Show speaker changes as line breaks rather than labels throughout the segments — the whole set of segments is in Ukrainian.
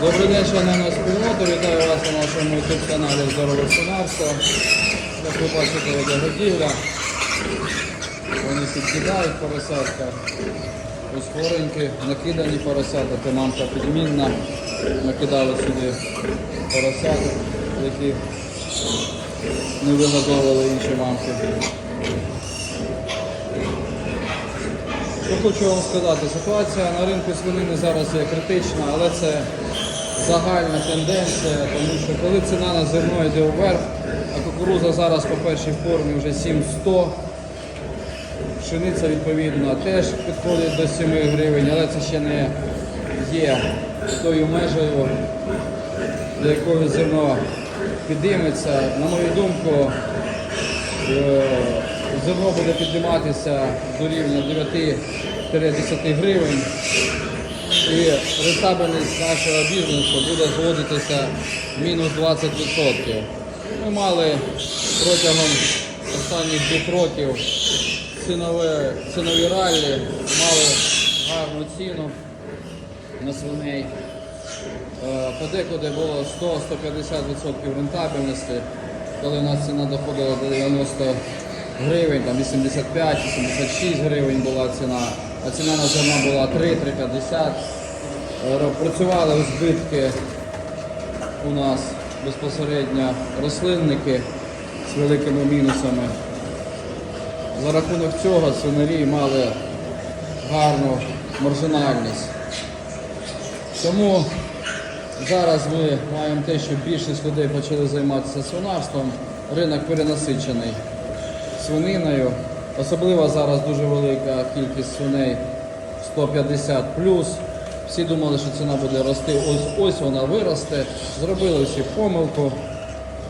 Добрий день, шановна спільнота. Вітаю вас на нашому YouTube каналі Здорове Сонарство. Як ви бачите, веде годівля. Вони підкидають поросятка. Ось хворенькі, накидані поросята, то мамка підмінна. Накидали сюди поросяток, які не вигодовували інші мамки. Що хочу вам сказати, ситуація на ринку свинини зараз є критична, але це загальна тенденція, тому що коли ціна на зерно йде вверх, а кукуруза зараз по першій формі вже 7100, пшениця відповідно теж підходить до 7 гривень, але це ще не є тою межею, до якої зерно підійметься. На мою думку, Е, Зерно буде підніматися до рівня 9-10 гривень і рентабельність нашого бізнесу буде зводитися мінус 20%. Ми мали протягом останніх двох років цінове, цінові раллі, мали гарну ціну на свиней. Е, Подекуди було 100-150% рентабельності, коли у нас ціна доходила до 90 гривень, там 85-86 гривень була ціна, а ціна на зерно була 3-3,50. Е, Працювали у збитки у нас безпосередньо рослинники з великими мінусами. За рахунок цього свинарі мали гарну маржинальність. Тому зараз ми маємо те, що більшість людей почали займатися свинарством. Ринок перенасичений свининою. Особливо зараз дуже велика кількість свиней 150 Всі думали, що ціна буде рости. Ось ось вона виросте. Зробили всі помилку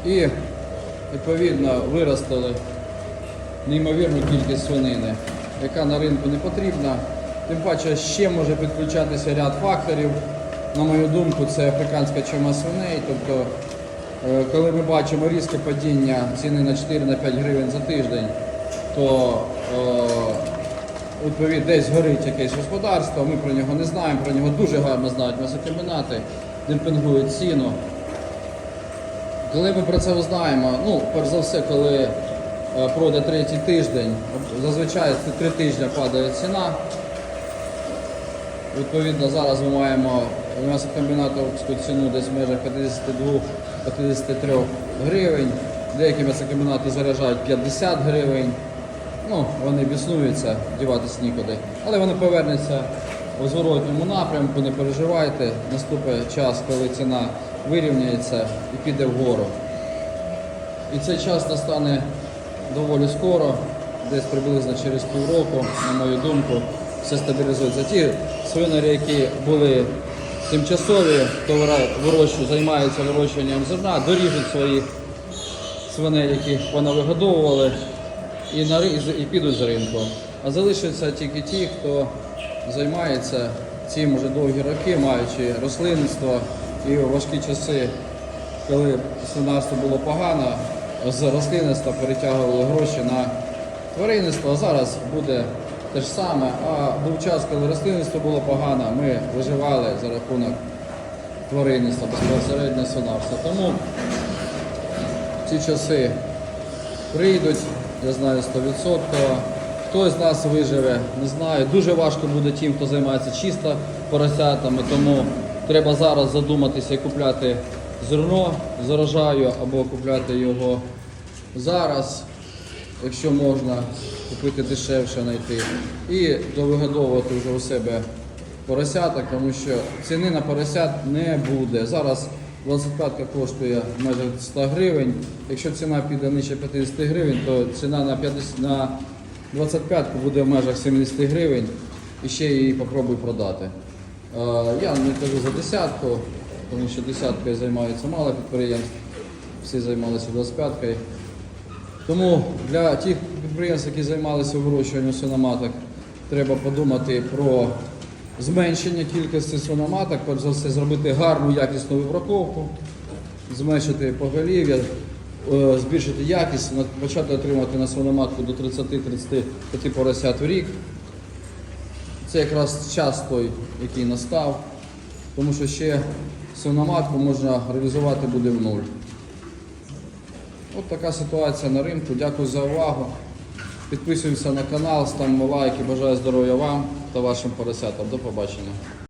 і відповідно виростили неймовірну кількість свинини, яка на ринку не потрібна. Тим паче ще може підключатися ряд факторів. На мою думку, це африканська чума свиней. Тобто, е, коли ми бачимо різке падіння ціни на 4-5 гривень за тиждень, то е, десь горить якесь господарство, ми про нього не знаємо, про нього дуже гарно знають м'ясокомбінати, демпінгують ціну. Коли ми про це узнаємо, ну, перш за все, коли е, пройде третій тиждень, зазвичай три тижні падає ціна. Відповідно, зараз ми маємо м'ясокомбінаторську ціну десь в межах 52-53 гривень. Деякі м'ясокомбінати заряджають 50 гривень. Ну, вони біснуються, діватись нікуди. Але вони повернуться у зворотньому напрямку, не переживайте. Наступить час, коли ціна вирівняється і піде вгору. І цей час настане доволі скоро, десь приблизно через півроку, на мою думку, все стабілізується. Ті свинарі, які були тимчасові, хто вирощує, займається вирощуванням зерна, доріжуть своїх свиней, яких понавигодовували, і, на, і підуть з ринку. А залишаться тільки ті, хто займається цим уже довгі роки, маючи рослинництво і у важкі часи коли свинарство було погано, з рослинництва перетягували гроші на тваринництво, а зараз буде те ж саме. А був час, коли рослинництво було погано, ми виживали за рахунок тваринництва, безпосередньо свинарства. Тому ці часи прийдуть, я знаю 100%. Хто з нас виживе, не знаю. Дуже важко буде тим, хто займається чисто поросятами, тому треба зараз задуматися і купляти зерно з урожаю або купляти його зараз, якщо можна купити дешевше знайти. І довигодовувати вже у себе поросяток, тому що ціни на поросят не буде. Зараз 25 коштує майже 100 гривень. Якщо ціна піде нижче 50 гривень, то ціна на 50, на 25 буде в межах 70 гривень і ще її попробуй продати. Е, Я не кажу за десятку, тому що десяткою займаються мало підприємств, всі займалися 25-кою. Тому для тих підприємств, які займалися вирощуванням свиноматок, треба подумати про зменшення кількості свиноматок, перш за все зробити гарну якісну вибраковку, зменшити поголів'я, е, збільшити якість, почати отримати на свиноматку до 30-35 поросят в рік. Це якраз час той, який настав, тому що ще свиноматку можна реалізувати буде в нуль. От така ситуація на ринку. Дякую за увагу. Підписуємося на канал, ставимо лайки. Бажаю здоров'я вам та вашим поросятам. До побачення.